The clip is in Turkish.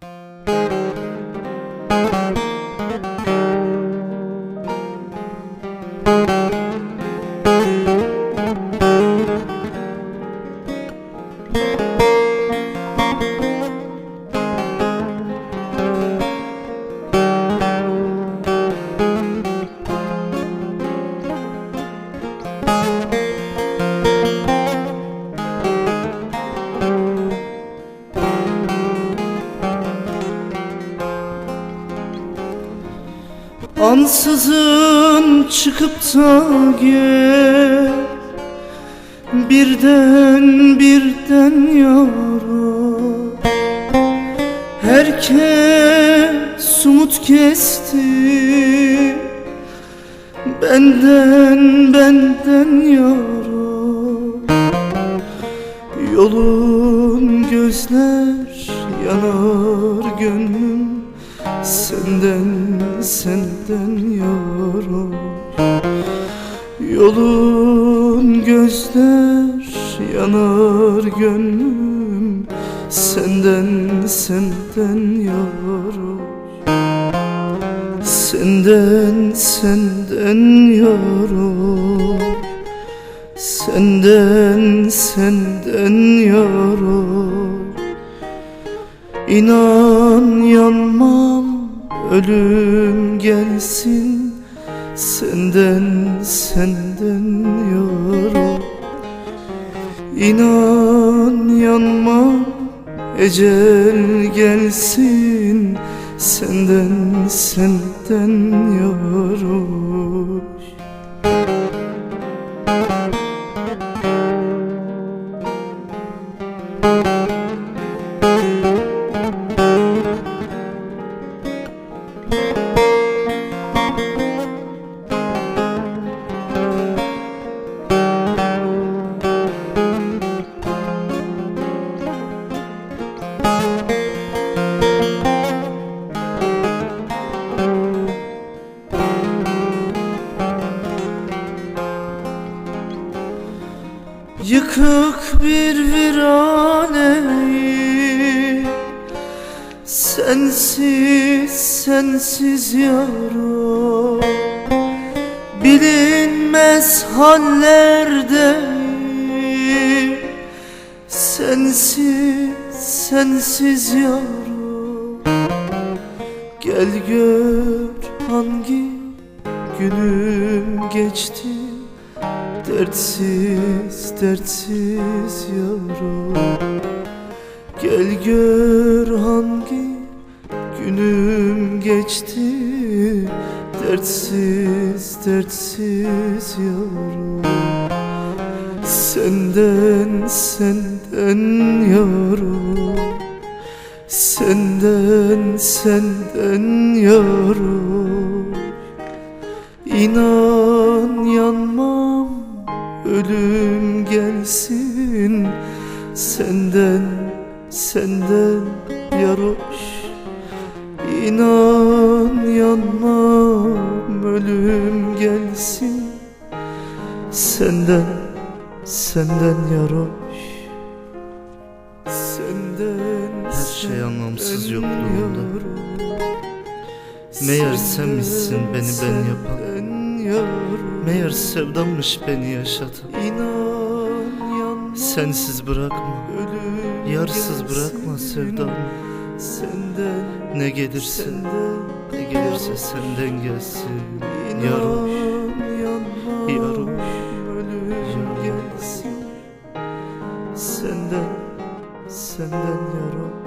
thank you. Ansızın çıkıp da gel. Birden birden yara. Herkes umut kesti. Benden benden yara. Yolun gözler yanar gönlüm Senden senden yara Yolun gözler yanar gönlüm. Senden senden yara Senden senden yara Senden senden yara İnan yanmam ölüm gelsin Senden senden yara İnan yanmam ecel gelsin Senden senden yara Yıkık bir viraneyi. Sensiz sensiz yara Bilinmez hallerdeyim. Sensiz sensiz yara Gel gör hangi günüm geçti Dertsiz dertsiz yara Gel gör hangi günüm geçti. Dertsiz dertsiz yara Senden senden yara Senden senden yara İnan yanmam ölüm gelsin Senden senden yaroş İnan yanmam ölüm gelsin Senden senden yaroş Senden Her şey anlamsız yokluğunda. Meğer sen misin beni ben yapan? Yaroş. Meğer sevdanmış beni yaşatan İnan yanmam Sensiz bırakma. Ölüm Yarsız bırakma sevdamı Senden. Ne gelirse senden Ne gelirse senden gelsin. Yaroş Yaroş ölüm gelsin. Senden. Senden yaroş